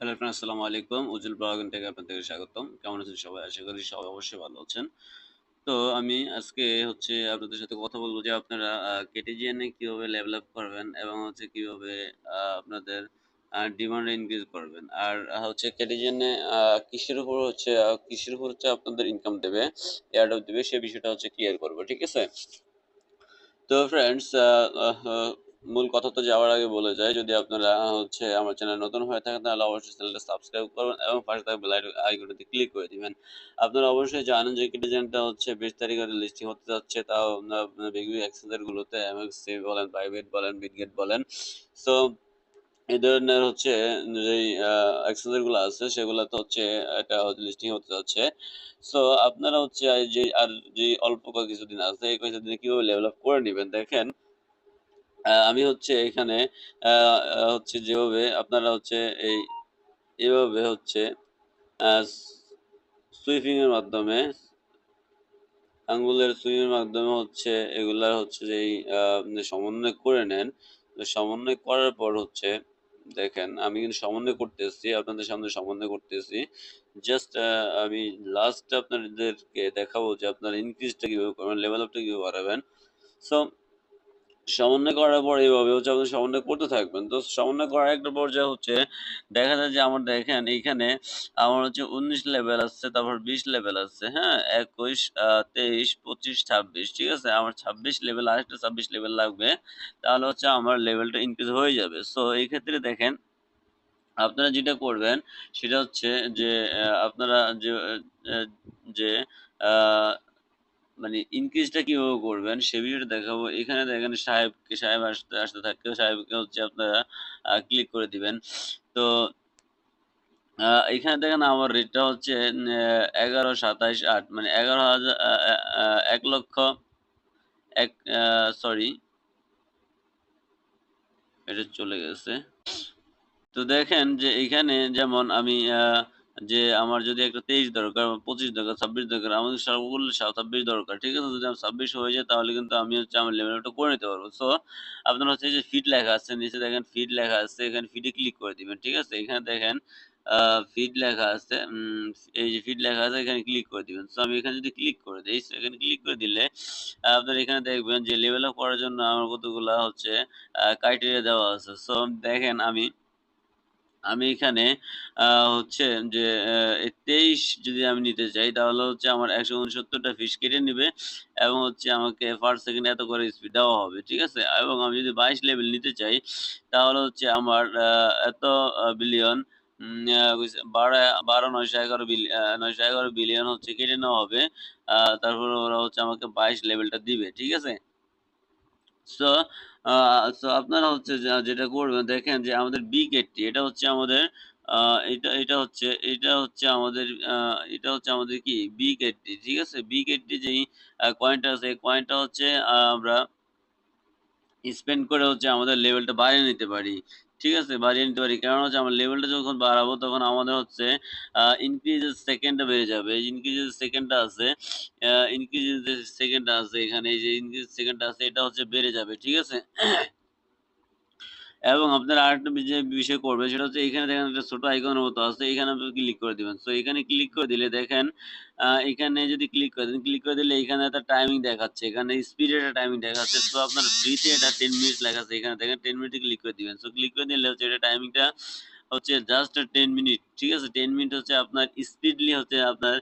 Hello friend আসসালামু আলাইকুম উজ্জ্বল blogging থেকে আপনাদের স্বাগতম। কেমন আছেন সবাই? আশা করি সবাই অবশ্যই ভালো আছেন। তো আমি আজকে হচ্ছে আপনাদের সাথে কথা বলব যে আপনারা কেটিজিএনে কীভাবে আপ করবেন এবং হচ্ছে কীভাবে আপনাদের ডিমান্ড ইনক্রিজ করবেন। আর হচ্ছে কেটিজিএনে কিসের উপর হচ্ছে কিসের উপর হচ্ছে আপনাদের ইনকাম দেবে এয়ারড্রপ দেবে সেই বিষয়টা হচ্ছে ক্লিয়ার করব, ঠিক আছে? তো ফ্রেন্ডস মূল কথা তো যাওয়ার আগে বলে যাই, যদি আপনারা হচ্ছে আমার চ্যানেল নতুন হয়ে থাকেন, তাহলে অবশ্যই চ্যানেলটা সাবস্ক্রাইব করবেন এবং পাশে থাকা বেল আইকনটিতে ক্লিক করে দিবেন। আপনারা অবশ্যই জানেন যে কিটিজেনটা হচ্ছে বিশ তারিখে লিস্টিং হতে যাচ্ছে, তাও বিগ এক্সচেঞ্জার গুলোতে এমএক্সি বলেন প্রাইভেট বলেন বিটগেট বলেন। সো এই ধরনের হচ্ছে যেই এক্সচেঞ্জারগুলো আছে সেগুলোতে হচ্ছে এটা লিস্টিং হতে যাচ্ছে। সো আপনারা হচ্ছে যে, আর যে অল্প কিছুদিন আছে, এই কিছুদিনে কীভাবে লেভেল আপ করে নেবেন, দেখেন। আমি হচ্ছে এখানে হচ্ছে যেভাবে আপনারা হচ্ছে এই এভাবে হচ্ছে সুইপিং এর মাধ্যমে আঙ্গুলের সুইং এর মাধ্যমে হচ্ছে এগুলা হচ্ছে যে এই, আহ, সমন্বয় করে নেন। সমন্বয় করার পর হচ্ছে দেখেন আমি কিন্তু সমন্বয় করতেছি আপনাদের সামনে সমন্বয় করতেছি জাস্ট আমি লাস্ট আপনাদেরকে দেখাবো যে আপনার ইনক্রিজটা কীভাবে করবেন লেভেল আপটা কীভাবে বাড়াবেন। সো সমন্বয় করার পর এইভাবে হচ্ছে আপনি সমন্বয় করতে থাকবেন। তো সমন্বয় করার একটা পর্যায়ে হচ্ছে, দেখা যায় যে আমার দেখেন এইখানে আমার হচ্ছে উনিশ লেভেল আছে তারপর বিশ লেভেল আছে হ্যাঁ? একুশ তেইশ, পঁচিশ, ছাব্বিশ, ঠিক আছে? আমার ছাব্বিশ লেভেল আরেকটা ছাব্বিশ লেভেল লাগবে, তাহলে হচ্ছে আমার লেভেলটা ইনক্রিজ হয়ে যাবে। সো এই ক্ষেত্রে দেখেন, আপনারা যেটা করবেন, সেটা হচ্ছে যে আপনারা যে যে মানে ইনক্রিজটা কীভাবে করবেন সে বিষয়টা দেখাবো। এখানে দেখেন সাহেবকে সাহেব আসতে আসতে থাকে সাহেবকে হচ্ছে আপনারা ক্লিক করে দিবেন। তো এখানে দেখেন আমার রেটটা হচ্ছে এগারো সাতাইশ আট মানে এগারো হাজার এক লক্ষ এক সরি এটা চলে গেছে। তো দেখেন যে এখানে যেমন আমি আহ, যে আমার যদি একটা তেইশ দরকার পঁচিশ দরকার, ছাব্বিশ দরকার, আমাদের সবগুলো ছাব্বিশ দরকার, ঠিক আছে? যদি আমার ছাব্বিশ হয়ে যায়, তাহলে কিন্তু আমি হচ্ছে আমার লেভেল লেভেলটা করে নিতে পারব। সো আপনার হচ্ছে যে ফিট লেখা আছে, নিচে দেখেন ফিট লেখা আছে, এখানে ফিটে ক্লিক করে দিবেন, ঠিক আছে? এখানে দেখেন ফিড লেখা আছে এই যে ফিড লেখা আছে, এখানে ক্লিক করে দিবেন। সো আমি এখানে যদি ক্লিক করে দিই এখানে ক্লিক করে দিলে, আপনার এখানে দেখবেন যে লেভেল আপ করার জন্য আমার কতগুলা হচ্ছে ক্রাইটেরিয়া দেওয়া আছে। সো দেখেন আমি আমি এখানে হচ্ছে যে তেইশ যদি আমি নিতে চাই, তাহলে হচ্ছে আমার একশো উনসত্তরটা ফিস কেটে নিবে এবং হচ্ছে আমাকে পার সেকেন্ড এত করে স্পিড দেওয়া হবে, ঠিক আছে? এবং আমি যদি বাইশ লেভেল নিতে চাই, তাহলে হচ্ছে আমার এত বিলিয়ন বারো বারো, নয়শো এগারো বিলিয়ন নয়শো এগারো বিলিয়ন হচ্ছে কেটে নেওয়া হবে তারপর ওরা হচ্ছে আমাকে বাইশ লেভেলটা দিবে, ঠিক আছে? সো সো আপনারা হচ্ছে যেটা করবেন, দেখেন যে আমাদের বি গেটটি এটা হচ্ছে আমাদের এটা এটা হচ্ছে এটা হচ্ছে আমাদের এটা হচ্ছে আমাদের কি? বি গেটটি ঠিক আছে? বি গেটটি যেই কয়েনটা আছে, এই কয়েনটা হচ্ছে আমরা স্পেন্ড করে হচ্ছে আমাদের লেভেলটা বাড়িয়ে নিতে পারি। ঠিক আছে বাড়িয়ে নিতে পারি। কারণ হচ্ছে আমার লেভেলটা যখন বাড়াবো, তখন আমাদের হচ্ছে ইনক্রিজের সেকেন্ডটা বেড়ে যাবে। ইনক্রিজের সেকেন্ডটা আছে ইনক্রিজের সেকেন্ডটা আছে এখানে, এই যে ইনক্রিজ সেকেন্ডটা আছে, এটা হচ্ছে বেড়ে যাবে, ঠিক আছে? এবং আপনার আরেকটা যে বিষয় করবে, সেটা হচ্ছে এখানে দেখেন একটা ছোট আইকনের মতো আছে এখানে আপনি ক্লিক করে দিবেন। সো এখানে ক্লিক করে দিলে দেখেন এখানে যদি ক্লিক করে দেন ক্লিক করে দিলে এখানে একটা টাইমিং দেখাচ্ছে, এখানে স্পিড একটা টাইমিং দেখাচ্ছে। তো আপনার ফ্রিতে এটা টেন মিনিট লেখা আছে, এখানে দেখেন টেন মিনিটে ক্লিক করে দিবেন। সো ক্লিক করে দিলে হচ্ছে এটা টাইমিংটা হচ্ছে জাস্ট টেন মিনিট ঠিক আছে? টেন মিনিট হচ্ছে আপনার স্পিডলি হচ্ছে আপনার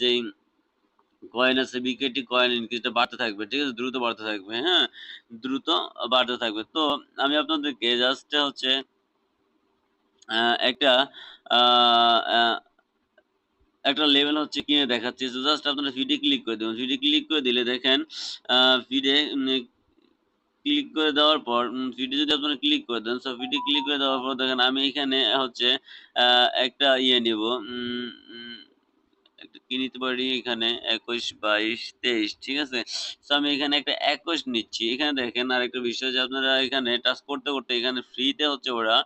যেই কয়েন আছে বিকেটি কয়েন ইনক্রিজটা বাড়তে থাকবে, ঠিক আছে? দ্রুত বাড়তে থাকবে হ্যাঁ? দ্রুত বাড়তে থাকবে। তো আমি আপনাদেরকে জাস্ট হচ্ছে একটা একটা লেভেল হচ্ছে কিনে দেখাচ্ছি। জাস্ট আপনারা ফিডে ক্লিক করে দেবেন। ফিডে ক্লিক করে দিলে দেখেন ফিডে ক্লিক করে দেওয়ার পর ফিডে যদি আপনারা ক্লিক করে দেন সো ফিডে ক্লিক করে দেওয়ার পর দেখেন আমি এখানে হচ্ছে একটা ইয়ে নিব কি নিতে পারি এখানে? একুশ, বাইশ, তেইশ, ঠিক আছে? তো আমি এখানে একটা একুশ নিচ্ছি। এখানে দেখেন আর একটা বিষয় যে আপনারা এখানে টাচ করতে করতে এখানে ফ্রিতে হচ্ছে ওরা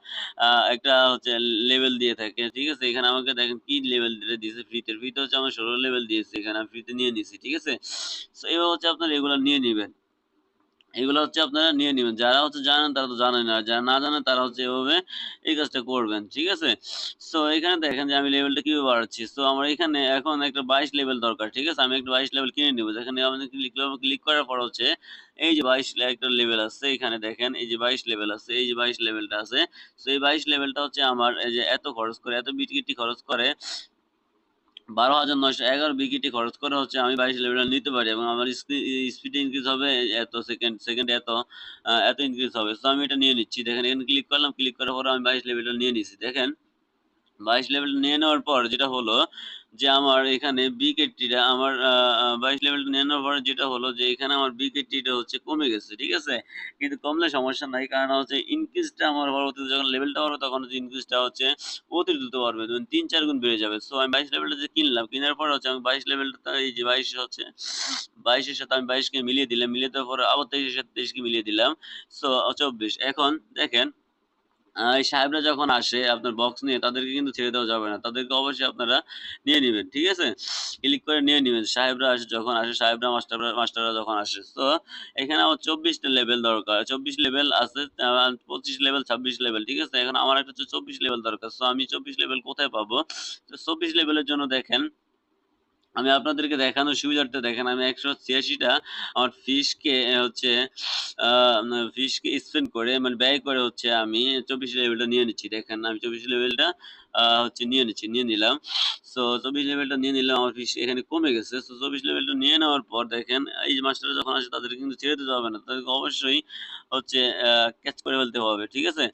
একটা হচ্ছে লেভেল দিয়ে থাকে, ঠিক আছে? এখানে আমাকে দেখেন কি লেভেল দিয়েছে ফ্রিতে ফ্রিতে হচ্ছে আমার ষোলো লেভেল দিয়েছে এখানে, আমি ফ্রিতে নিয়ে নিছি, ঠিক আছে? তো এবার হচ্ছে আপনারা এগুলো নিয়ে নেবেন। এগুলো হচ্ছে আপনারা নিয়ে নেবেন যারা হচ্ছে জানেন তারা তো জানেন আর যারা না জানেন তারা হচ্ছে এভাবে এই কাজটা করবেন। ঠিক আছে? সো এখানে দেখেন যে আমি লেভেলটা কীভাবে বাড়াচ্ছি। সো আমার এখানে এখন একটা ২২ লেভেল দরকার। ঠিক আছে? আমি একটা ২২ লেভেল কিনে নিব। যেখানে আমাদের ক্লিক করব, ক্লিক করার পর হচ্ছে এই যে ২২ লে একটা লেভেল আছে এখানে দেখেন এই যে ২২ লেভেল আছে, এই যে ২২ লেভেলটা আছে। সো এই ২২ লেভেলটা হচ্ছে আমার এই যে এত খরচ করে, এত বিটিকিটি খরচ করে ১২,৯১১ বিকিটি খরচ করা হচ্ছে আমি বাইশ লেভেল নিতে পারি এবং আমার স্পি স্পিড ইনক্রিজ হবে এত সেকেন্ড, সেকেন্ড এত এত ইনক্রিজ হবে। সো আমি এটা নিয়ে নিচ্ছি। দেখেন এখানে ক্লিক করলাম, ক্লিক করার পরে আমি ২২ লেভেলটা নিয়ে নিচ্ছি দেখেন ২২ লেভেল নিয়ে নেওয়ার পর যেটা হলো যে আমার এখানে বিকেটিটা আমার ২২ লেভেলটা নিয়ে নেওয়ার পর যেটা হলো যে এখানে আমার বিকেটিটা হচ্ছে কমে গেছে। ঠিক আছে? কিন্তু কমলে সমস্যা নাই। কারণ হচ্ছে ইনক্রিজটা আমার পরবর্তীতে যখন লেভেলটা বাড়বে তখন হচ্ছে ইনক্রিজটা হচ্ছে অতি দ্রুত বাড়বে। ধরুন ৩-৪ গুণ বেড়ে যাবে। সো আমি ২২ লেভেলটা যে কিনলাম, কেনার পর হচ্ছে আমি ২২ লেভেলটা এই যে ২২ হচ্ছে বাইশের সাথে আমি ২২ কে মিলিয়ে দিলাম। মিলিয়ে দেওয়ার পরে আবার তেইশের সাথে তেইশকে মিলিয়ে দিলাম। সো ২৪ এখন দেখেন সাহেবরা যখন আসে আপনার বক্স নিয়ে তাদেরকে কিন্তু ছেড়ে দেওয়া যাবে না। তাদেরকে অবশ্যই আপনারা নিয়ে নিবেন। ঠিক আছে? ক্লিক করে নিয়ে নিবেন। সাহেবরা আসে যখন আসে সাহেবরা মাস্টাররা মাস্টাররা যখন আসে। তো এখানে আমার চব্বিশটা লেভেল দরকার। ২৪ লেভেল আছে পঁচিশ লেভেল, ২৬ লেভেল। ঠিক আছে? এখন আমার একটা হচ্ছে ২৪ লেভেল দরকার। সো আমি ২৪ লেভেল কোথায় পাবো? তো ২৪ লেভেলের জন্য দেখেন আমি আপনাদেরকে দেখানোর সুবিধার্থে দেখেন, আমি একশো ছিয়াশিটা আমার ফিশকে হচ্ছে, আ ফিশকে স্পেন্ড করে মানে ব্যয় করে হচ্ছে আমি ২৪ লেভেলটা নিয়ে নিচ্ছি। দেখেন, আমি ২৪ লেভেলটা হচ্ছে নিয়ে নিচ্ছি, নিয়ে নিলাম। সো ২৪ লেভেলটা নিয়ে নিলাম আমার ফিশ এখানে কমে গেছে। সো ২৪ লেভেলটা নিয়ে নেওয়ার পর দেখেন এই মাস্টাররা যখন আসে তাদেরকে কিন্তু ছেড়ে দিতে হবে না। তাদেরকে অবশ্যই হচ্ছে ক্যাচ করে ফেলতে হবে। ঠিক আছে?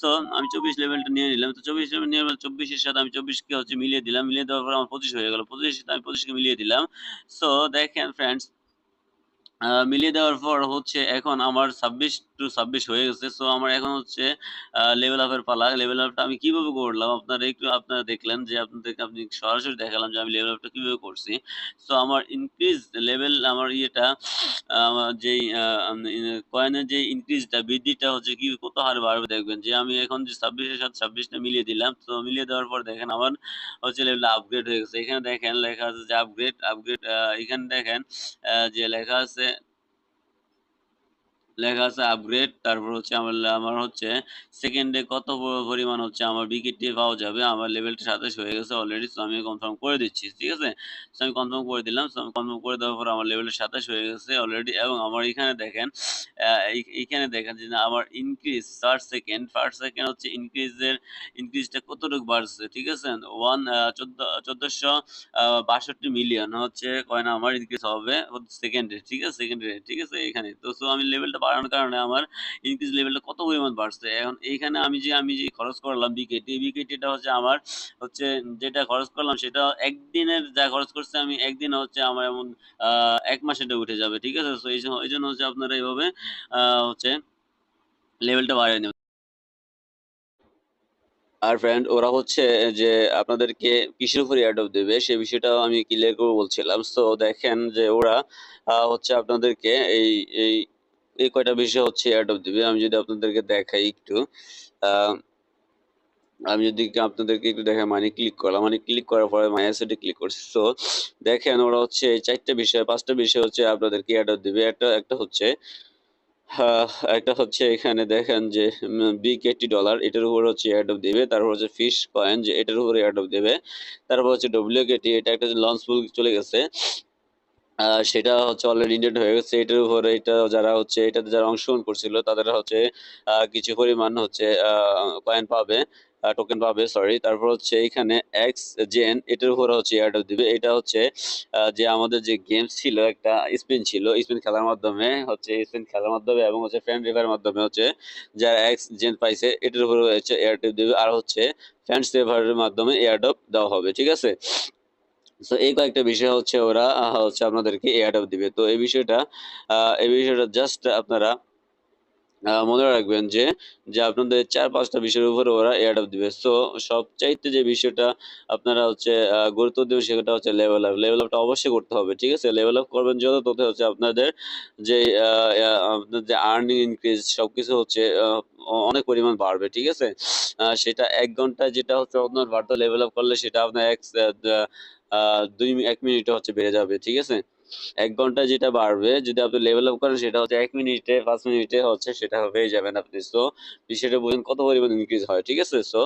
সো আমি ২৪ লেভেলটা নিয়ে নিলাম। তো ২৪ লেভেল নিয়ে ২৪ এর সাথে আমি চব্বিশকে হচ্ছে মিলিয়ে দিলাম। মিলিয়ে দেওয়ার পর আমার ২৫ হয়ে গেল। ২৫ এর সাথে আমি ২৫ কে মিলিয়ে দিলাম। সো দেখেন ফ্রেন্ডস মিলিয়ে দেওয়ার পর হচ্ছে এখন আমার ২৬ টু ২৬ হয়ে গেছে। সো আমার এখন হচ্ছে লেভেল আপ এর পালা। লেভেল আপটা আমি কীভাবে করলাম আপনারা একটু আপনারা দেখলেন যে আপনাদেরকে আপনি সরাসরি দেখালাম যে আমি লেভেল আপটা কীভাবে করছি। সো আমার ইনক্রিজ লেভেল আমার ইয়েটা যেই কয়েনের যে ইনক্রিজটা বৃদ্ধিটা হচ্ছে কি কত হারে বাড়বে দেখবেন যে আমি এখন যে ছাব্বিশের সাথে ২৬ টা মিলিয়ে দিলাম। তো মিলিয়ে দেওয়ার পর দেখেন আমার হচ্ছে লেভেলটা আপগ্রেড হয়ে গেছে। এখানে দেখেন লেখা আছে যে আপগ্রেড, আপগ্রেড এখানে দেখেন যে লেখা আছে লেখা আছে আপগ্রেড। তারপর হচ্ছে আমার আমার হচ্ছে সেকেন্ডে কত পরিমাণ হচ্ছে আমার বিকেটি পাওয়া যাবে। আমার লেভেলটা ২৭ হয়ে গেছে অলরেডি। সো আমি কনফার্ম করে দিচ্ছি। ঠিক আছে? সো আমি কনফার্ম করে দিলাম। সো আমি কনফার্ম করে দেওয়ার পর আমার লেভেলটা ২৭ হয়ে গেছে অলরেডি এবং আমার এখানে দেখেন এইখানে দেখেন যে আমার increase per second, per second হচ্ছে ইনক্রিজের ইনক্রিজটা কতটুকু বাড়ছে। ঠিক আছে? 1 আ ১৪ ১৪০০ আ ৬২ মিলিয়ন হচ্ছে কয়না আমার ইনক্রিজ হবে সেকেন্ডে। ঠিক আছে? সেকেন্ডে ঠিক আছে? এখানে। তো সো আমি লেভেলটা বাড়ানোর কারণে আমার ইনক্রিজ লেভেলটা কত পরিমাণ বাড়ছে। এখন এইখানে আমি যে আমি যে খরচ করলাম বিকেটি, বিকেটিটা হচ্ছে আমার হচ্ছে যেটা খরচ করলাম সেটা একদিনের যা খরচ করছে আমি একদিনে হচ্ছে আমার এমন ১ মাস এটা উঠে যাবে। ঠিক আছে? সো এইজ এইজন্য হচ্ছে আপনারা এইভাবে হচ্ছে লেভেলটা বাড়িয়ে নেবেন। আর ফ্রেন্ড ওরা হচ্ছে যে আপনাদেরকে কিসের উপর এয়ারড্রপ দেবে সে বিষয়টাও আমি ক্লিয়ার করে বলছিলাম। সো দেখেন যে ওরা হচ্ছে আপনাদেরকে এই এই এই কয়টা বিষয় হচ্ছে এয়ারড্রপ দিবে। আমি যদি আপনাদেরকে দেখাই একটু আমি যদি আপনাদেরকে একটু দেখাই মানি ক্লিক করলাম। মানে ক্লিক করার পরে মাই অ্যাসেটে ক্লিক করছি। সো দেখেন ওরা হচ্ছে ৪ টা বিষয়, পাঁচটা বিষয় হচ্ছে আপনাদেরকে এয়ারড্রপ দিবে। একটা একটা হচ্ছে একটা হচ্ছে এখানে দেখেন যে বিকেটি ডলার এটার উপর হচ্ছে এয়ারড্রপ দেবে তারপর হচ্ছে ফিশ কয়েন যে, এটার উপরে এয়ারড্রপ দেবে। তারপর হচ্ছে ডব্লিউকেটি এটা একটা লঞ্চ পুল চলে গেছে। সেটা হচ্ছে অলরেডি ইনডেট হয়ে গেছে। এটার উপরে এটা যারা হচ্ছে, এটাতে যারা অংশগ্রহণ করছিল, তাদের হচ্ছে কিছু পরিমাণ হচ্ছে কয়েন পাবে। টোকেন পাবে সরি। তারপর হচ্ছে এখানে এক্স জেন এটার উপরে হচ্ছে এয়ারড্রপ দিবে। এটা হচ্ছে যে আমাদের যে গেমস ছিল, একটা স্পিন ছিল। স্পিন খেলার মাধ্যমে হচ্ছে স্পিন খেলার মাধ্যমে এবং হচ্ছে ফ্রেন্ড রিভার মাধ্যমে হচ্ছে, যারা এক্স জেন পাইছে, এটার উপরে হচ্ছে এয়ারড্রপ দিবে। আর হচ্ছে ফ্রেন্ড সেভারের মাধ্যমে এয়ারড্রপ দেওয়া হবে। ঠিক আছে? সো এই কয়েকটা বিষয় হচ্ছে ওরা হচ্ছে আপনাদেরকে এয়ারড্রপ দিবে। তো এই বিষয়টা এই বিষয়টা জাস্ট আপনারা মনে রাখবেন যে, যে আপনাদের চার পাঁচটা বিষয়ের উপরে ওরা এয়ারড্রপ দিবে। সো সবচাইতে যে বিষয়টা আপনারা হচ্ছে গুরুত্ব দিবেন সেটা হচ্ছে লেভেল আপ। লেভেল আপটা অবশ্যই করতে হবে। ঠিক আছে? লেভেল আপ করবেন যত তত হচ্ছে আপনাদের যে আপনার যে আর্নিং ইনক্রিজ সবকিছু হচ্ছে আ অনেক পরিমাণ বাড়বে। ঠিক আছে? সেটা এক ঘন্টায় যেটা হচ্ছে আপনার বাড়তো লেভেল আপ করলে সেটা আপনার এক ২ ১ মিনিটে হচ্ছে বেড়ে যাবে। ঠিক আছে? এক ঘণ্টা যেটা বাড়বে, যদি আপনি লেভেল আপ করেন, সেটা হচ্ছে এক মিনিটে, পাঁচ মিনিটে হচ্ছে সেটা পেয়ে যাবেন আপনি সো বিষয়টা বুঝুন কত পরিমাণ ইনক্রিজ হয়, ঠিক আছে সো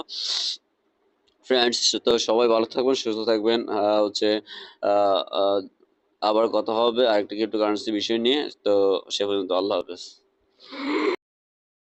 ফ্রেন্ডস তো সবাই ভালো থাকবেন, সুস্থ থাকবেন হচ্ছে আবার কথা হবে, আরেকটা ক্রিপ্টো কারেন্সি বিষয় নিয়ে তো সে পর্যন্ত আল্লাহ হাফেজ